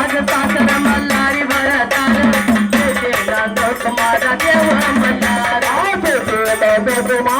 माझं सासर मल्हारी. भरतार देव देव